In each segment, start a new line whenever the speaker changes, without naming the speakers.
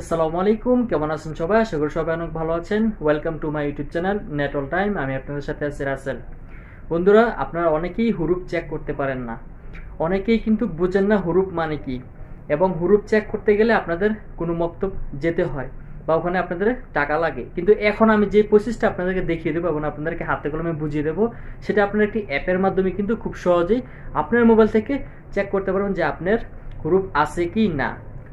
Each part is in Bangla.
আসসালামু আলাইকুম, কেমন আছেন সবাই? আশা করি সবাই অনেক ভালো আছেন। Welcome to my YouTube channel net all time আমি আপনাদের সাথে আছি রাসেল। বন্ধুরা, আপনারা অনেকেই হুরুপ চেক করতে পারেন না। অনেকেই কিন্তু বুঝেন না হুরুপ মানে কি। এবং হুরুপ চেক করতে গেলে আপনাদের কোনো মক্তব যেতে হয় বা ওখানে আপনাদের টাকা লাগে। কিন্তু এখন আমি যে প্রসেসটা আপনাদেরকে দেখিয়ে দেবো এবং আপনাদেরকে হাতে কলমে বুঝিয়ে দেবো, সেটা আপনার একটি অ্যাপের মাধ্যমে কিন্তু খুব সহজেই আপনার মোবাইল থেকে চেক করতে পারবেন যে আপনার হুরুপ আছে কি না।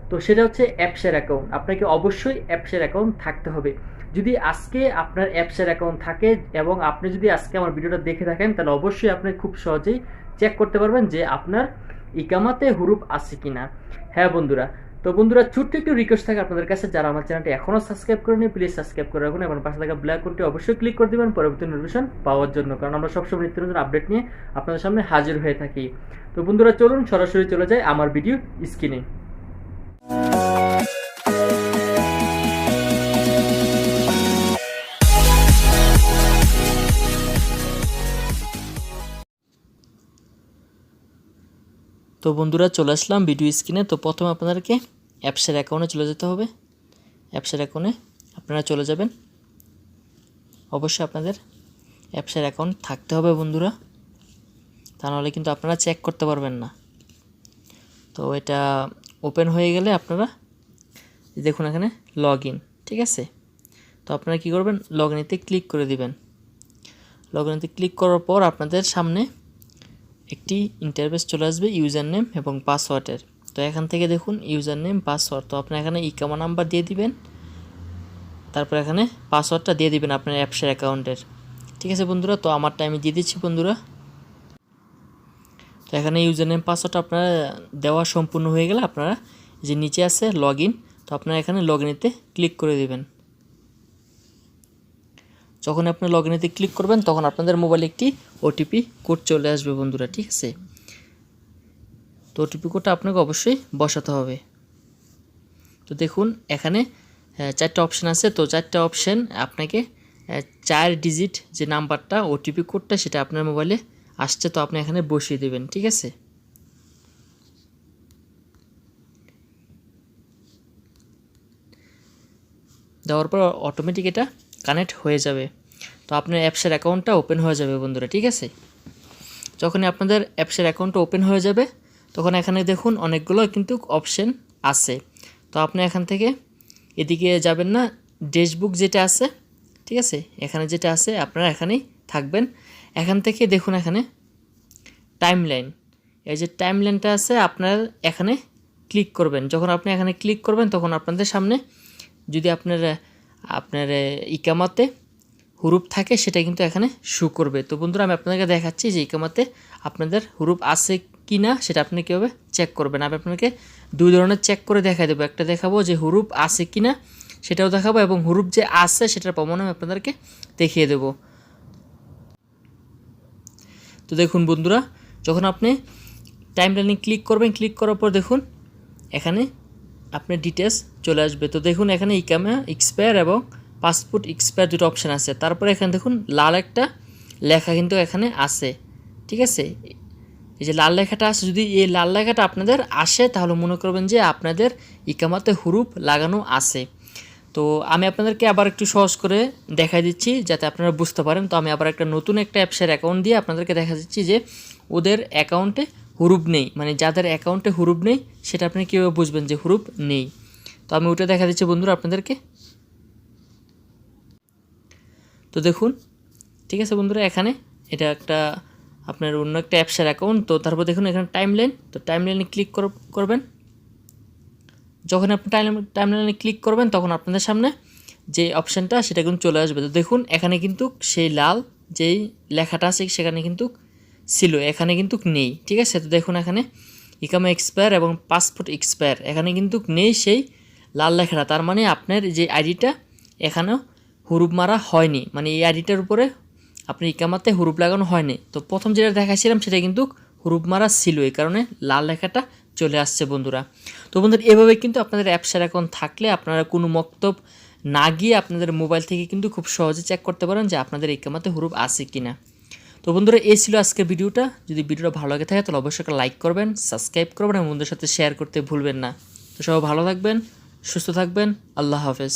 তো সেটা হচ্ছে অ্যাপসের অ্যাকাউন্ট আপনাকে অবশ্যই অ্যাপসের অ্যাকাউন্ট থাকতে হবে। যদি আজকে আপনার অ্যাপসের অ্যাকাউন্ট থাকে এবং আপনি যদি আজকে আমার ভিডিওটা দেখে থাকেন, তাহলে অবশ্যই আপনি খুব সহজেই চেক করতে পারবেন যে আপনার ইকামাতে হুরুপ আছে কি না হ্যাঁ বন্ধুরা, তো বন্ধুরা ছোট্ট একটু রিকোয়েস্ট থাকে আপনাদের কাছে। যারা আমার চ্যানেলটি এখনও সাবস্ক্রাইব করেনি প্লিজ সাবস্ক্রাইব করে রাখুন এবং পাশে থাকা ব্ল্যাক কোনটি অবশ্যই ক্লিক করে দেবেন পরবর্তী নোটিফিকেশন পাওয়ার জন্য, কারণ আমরা সবসময় নিত্য নতুন আপডেট নিয়ে আপনাদের সামনে হাজির হয়ে থাকি। তো বন্ধুরা চলুন, সরাসরি চলে যায় আমার ভিডিও স্ক্রিনে তো বন্ধুরা চলে আসলাম ভিডিও স্ক্রিনে। তো প্রথমে আপনাদেরকে অ্যাপসের অ্যাকাউন্টে চলে যেতে হবে। অ্যাপসের অ্যাকাউন্টে আপনারা চলে যাবেন। অবশ্যই আপনাদের অ্যাপসের অ্যাকাউন্ট থাকতে হবে বন্ধুরা। তা নাহলে কিন্তু আপনারা চেক করতে পারবেন না। তো এটা ওপেন হয়ে গেলে আপনারা দেখুন এখানে লগ ইন ঠিক আছে? তো আপনারা কী করবেন? লগ ইনেতে ক্লিক করে দিবেন। লগ ইনেতে ক্লিক করার পর আপনাদের সামনে একটি ইন্টারভেস চলে আসবে ইউজার নেম এবং পাসওয়ার্ডের তো এখান থেকে দেখুন ইউজার নেম পাসওয়ার্ড তো আপনি এখানে ইকামা নাম্বার দিয়ে দিবেন। তারপর এখানে পাসওয়ার্ডটা দিয়ে দিবেন আপনার অ্যাপসের অ্যাকাউন্টের ঠিক আছে বন্ধুরা? তো আমারটা আমি দিয়ে দিচ্ছি বন্ধুরা। তো এখানে ইউজার নেম পাসওয়ার্ডটা আপনারা দেওয়া সম্পূর্ণ হয়ে গেলে আপনারা যে নিচে আছে লগ তো আপনারা এখানে লগ ক্লিক করে দিবেন। যখন আপনি লগ ইনেতে ক্লিক করবেন তখন আপনাদের মোবাইলে একটি ওটিপি কোড চলে আসবে বন্ধুরা ঠিক আছে? তো ওটিপি কোডটা আপনাকে অবশ্যই বসাতে হবে। তো দেখুন এখানে আহ, চারটা অপশান আছে। তো চারটা অপশান আপনাকে আহ, চার ডিজিট যে নাম্বারটা ওটিপি কোডটা সেটা আপনার মোবাইলে আসছে তো আপনি এখানে বসিয়ে দেবেন ঠিক আছে? দেওয়ার পর অটোমেটিক এটা কানেক্ট হয়ে যাবে। তো আপনার অ্যাপসের অ্যাকাউন্টটা ওপেন হয়ে যাবে বন্ধুরা, ঠিক আছে? যখনই আপনাদের অ্যাপসের অ্যাকাউন্টটা ওপেন হয়ে যাবে, তখন এখানে দেখুন অনেকগুলো কিন্তু অপশন আছে। তো আপনি এখান থেকে এদিকে যাবেন না ড্যাশবুক যেটা আছে, ঠিক আছে? এখানে যেটা আছে, আপনারা এখানেই থাকবেন। এখান থেকে দেখুন এখানে টাইম লাইন এই যে টাইম লাইনটা আছে, আপনার এখানে ক্লিক করবেন। যখন আপনি এখানে ক্লিক করবেন, তখন আপনাদের সামনে যদি আপনার আপনার ইকামাতে হুরুপ থাকে, সেটা কিন্তু এখানে শু করবে। তো বন্ধুরা, আমি আপনাদেরকে দেখাচ্ছি যে ইকামাতে আপনাদের হুরুপ আছে কি না সেটা আপনি কীভাবে চেক করবেন। আমি আপনাকে দুই ধরনের চেক করে দেখাই দেবো। একটা দেখাবো যে হুরুপ আছে কি না সেটাও দেখাবো, এবং হুরুপ যে আছে, সেটার প্রমাণ আমি আপনাদেরকে দেখিয়ে দেবো। তো দেখুন বন্ধুরা, যখন আপনি টাইম লাইনে ক্লিক করবেন ক্লিক করার পর দেখুন, এখানে আপনার ডিটেলস চলে আসবে। তো দেখুন, এখানে ইকামা এক্সপায়ার এবং পাসপোর্ট এক্সপায়ার দুটো অপশান আছে। তারপরে এখানে দেখুন, লাল একটা লেখা কিন্তু এখানে আছে। ঠিক আছে? এই যে লাল লেখাটা আছে, যদি এই লাল লেখাটা আপনাদের আসে, তাহলে মনে করবেন যে আপনাদের ইকামাতে হুরুপ লাগানো আছে। তো আমি আপনাদেরকে আবার একটু সহজ করে দেখাই দিচ্ছি, যাতে আপনারা বুঝতে পারেন। তো আমি আবার একটা নতুন একটা অ্যাপসের অ্যাকাউন্ট দিয়ে আপনাদেরকে দেখা দিচ্ছি যে ওদের অ্যাকাউন্টে হুরুপ নেই। মানে যাদের অ্যাকাউন্টে হুরুপ নেই, সেটা আপনি কীভাবে বুঝবেন যে হুরুপ নেই? তো আমি ওটা দেখা দিচ্ছি বন্ধুরা আপনাদেরকে। তো দেখুন, ঠিক আছে বন্ধুরা, এখানে এটা একটা আপনার অন্য একটা অ্যাপসের অ্যাকাউন্ট তো তারপর দেখুন, এখানে টাইম লাইন তো টাইম লাইনে ক্লিক করবেন। যখন আপনি টাইম টাইম লাইনে ক্লিক করবেন, তখন আপনাদের সামনে যে অপশানটা সেটা কিন্তু চলে আসবে। তো দেখুন, এখানে কিন্তু সেই লাল যেই লেখাটা আছে, সেখানে কিন্তু ছিল, এখানে কিন্তু নেই, ঠিক আছে? তো দেখুন, এখানে ইকামা এক্সপায়ার এবং পাসপোর্ট এক্সপায়ার এখানে কিন্তু নেই সেই লাল লেখাটা। তার মানে আপনার যে আইডিটা এখানেও হুরুপ মারা হয়নি। মানে এই আইডিটার উপরে আপনি ইকামাতে হুরুপ লাগানো হয়নি। তো প্রথম যেটা দেখাছিলাম সেটা কিন্তু হুরুপ মারা ছিল। এই কারণে লাল লেখাটা চলে আসছে বন্ধুরা। তো বন্ধুরা, এভাবে কিন্তু আপনাদের অ্যাপসের অ্যাকাউন্ট থাকলে আপনারা কোনো মক্তব না গিয়ে আপনাদের মোবাইল থেকে কিন্তু খুব সহজে চেক করতে পারেন যে আপনাদের ইকামাতে হুরুপ আছে কি না তো বন্ধুরা, এই ছিল আজকের ভিডিওটা। যদি ভিডিওটা ভালো লাগে থাকে, তাহলে অবশ্যই একটা লাইক করবেন সাবস্ক্রাইব করবেন এবং বন্ধুদের সাথে শেয়ার করতে ভুলবেন না। তো সবাই ভালো থাকবেন, সুস্থ থাকবেন। আল্লাহ হাফেজ।